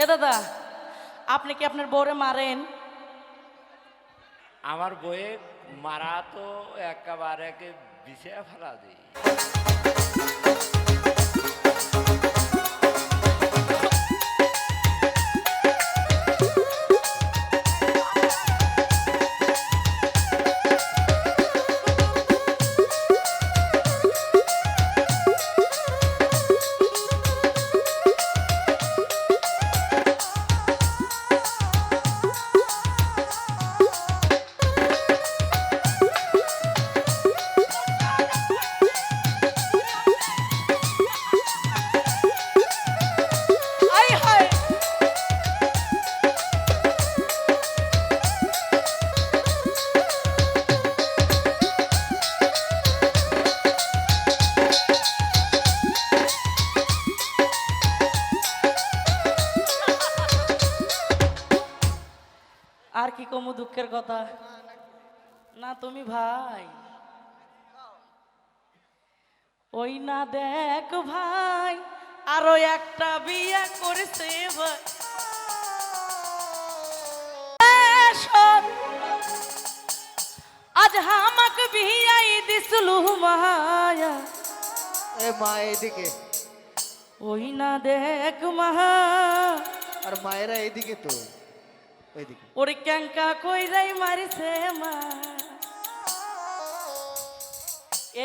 এ দাদা, আপনি কি আপনার বউরে মারেন? আমার বইয়ে মারা তো একেবারে বিছিয়ে ফেলা দিই। কমু দুঃখের কথা। না তুমি ভাই। ওই না দেখ ভাই আরও একটা বিয়ে করেছে ভাই। আজ হামাক বিয়াই দিসলু মায়া। এ মা এদিকে ওই না দেখ মাহা আর মায়েরা এদিকে তো। ওরে ক্যাঙ্কা কইরাই মারিছে মা।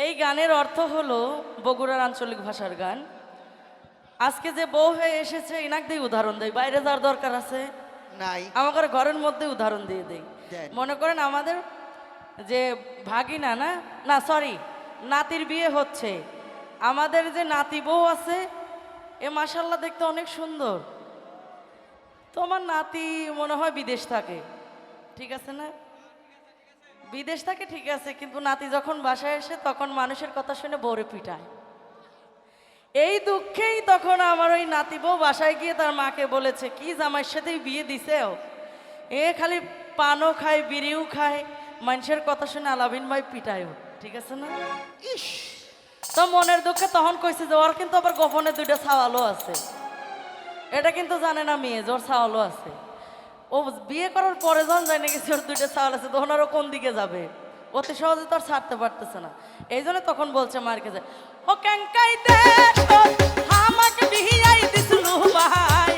এই গানের অর্থ হলো বগুড়ার আঞ্চলিক ভাষার গান। আজকে যে বউ হয়ে এসেছে ইনাক দিয়ে উদাহরণ দেয় বাইরে যাওয়ার দরকার আছে? নাই। আমাদের ঘরের মধ্যে উদাহরণ দিয়ে দেয় মনে করেন আমাদের যে ভাগিনা না না সরি নাতির বিয়ে হচ্ছে। আমাদের যে নাতি বউ আছে এ মাসাল্লাহ দেখতে অনেক সুন্দর। তোমার নাতি মনে হয় বিদেশ থাকে। ঠিক আছে না? বিদেশ থাকে ঠিক আছে কিন্তু নাতি যখন বাসায় আসে তখন মানুষের কথা শুনে বউরে পিটায়। এই দুঃখেই তখন আমার ওই নাতি বউ বাসায় গিয়ে তার মাকে বলেছে কি জামাইয়ের সাথেই বিয়ে দিছেও এ খালি পানও খায় বিড়িও খায় মানুষের কথা শুনে আলাবিন ভাই পিটায়ও ঠিক আছে না? ইস! তো মনের দুঃখে তখন কইছে যে ওর কিন্তু আবার গোপনে দুইটা ছাওয়ালও আছে। এটা কিন্তু জানে না মেয়ে, জোর ছাওয়ালও আছে। ও বিয়ে করার পরে যখন যায় নাকি জোর দুইটা ছাওয়াল আছে, তখন আরও কোন দিকে যাবে? অতি সহজে তো আর ছাড়তে পারতেছে না। এই জন্য তখন বলছে মার্কেজে ও ক্যাঙ্কাই দে আমাকে বিহিয়াই দিছিল ভাইয়া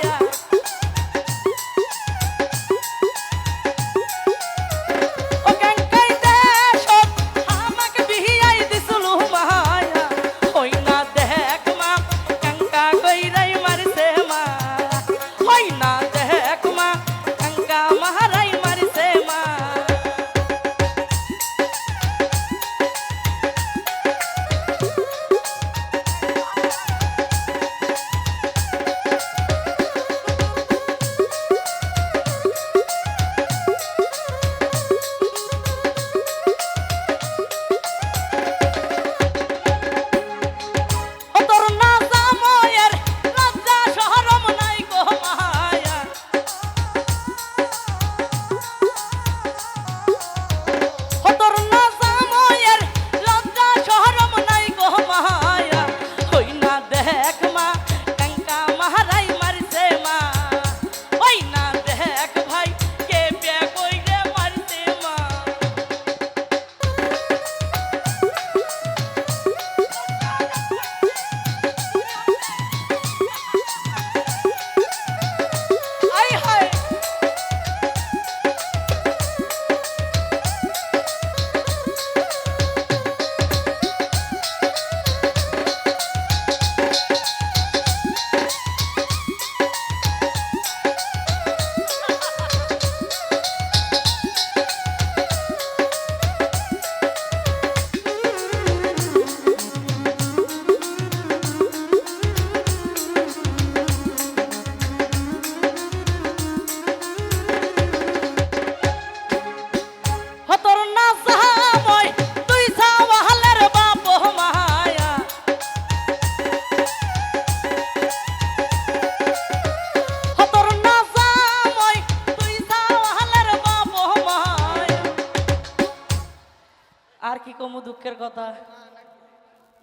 কি কমু দুঃখের কথা?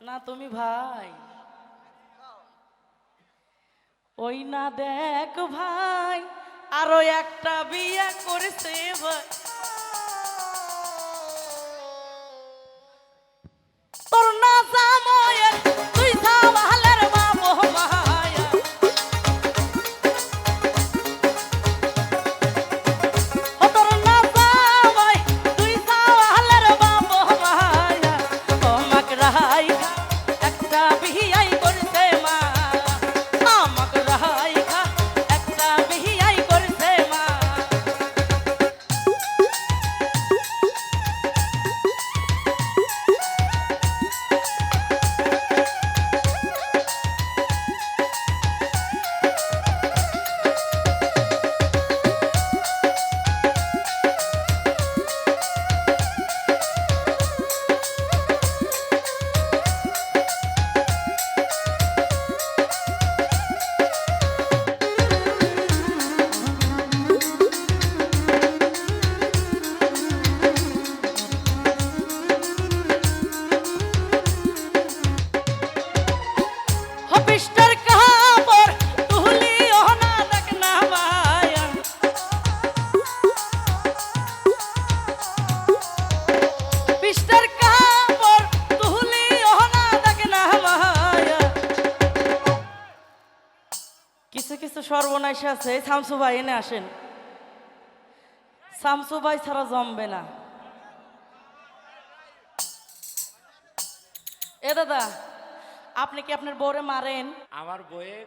না, তুমি ভাই। ওই না দেখ ভাই, আরও একটা বিয়ে করেছে ভাই। কিছু সর্বনাশ আছে শামসু ভাই এনে আসেন। শামসু ভাই ছাড়া জমবে না। এ দাদা আপনি কি আপনার বউরে মারেন? আমার বইয়ে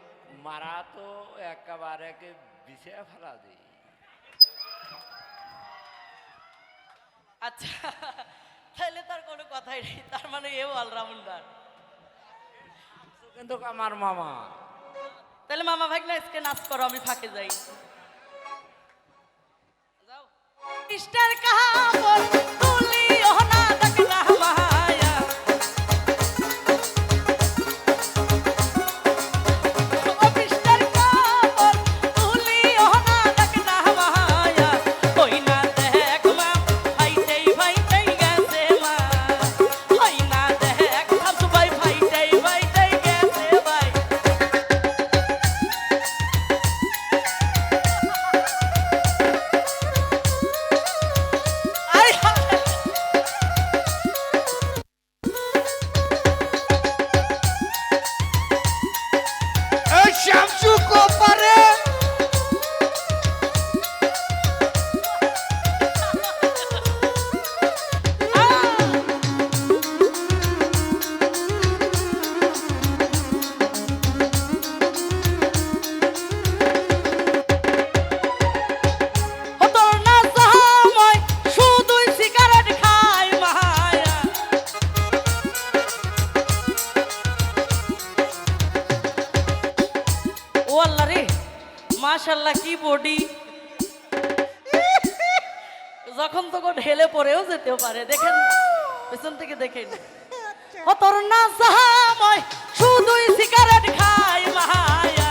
মারা তো একেবারে বিছে ফেলা দিই। আচ্ছা তাহলে তার কোনো কথাই নেই তার মানে এও অলরাউন্ডার কিন্তু আমার মামা। তাহলে মামা ভাগ না আজকে নাচ করো আমি ফাঁকে যাই। যাও। কাপড় মাশাল্লাহ কি বডি? যখন তখন ঢেলে পরেও যেতে পারে দেখেন পেছন থেকে দেখেন। ও তোর না সাহাময় শুধুই সিগারেট খায় মায়া।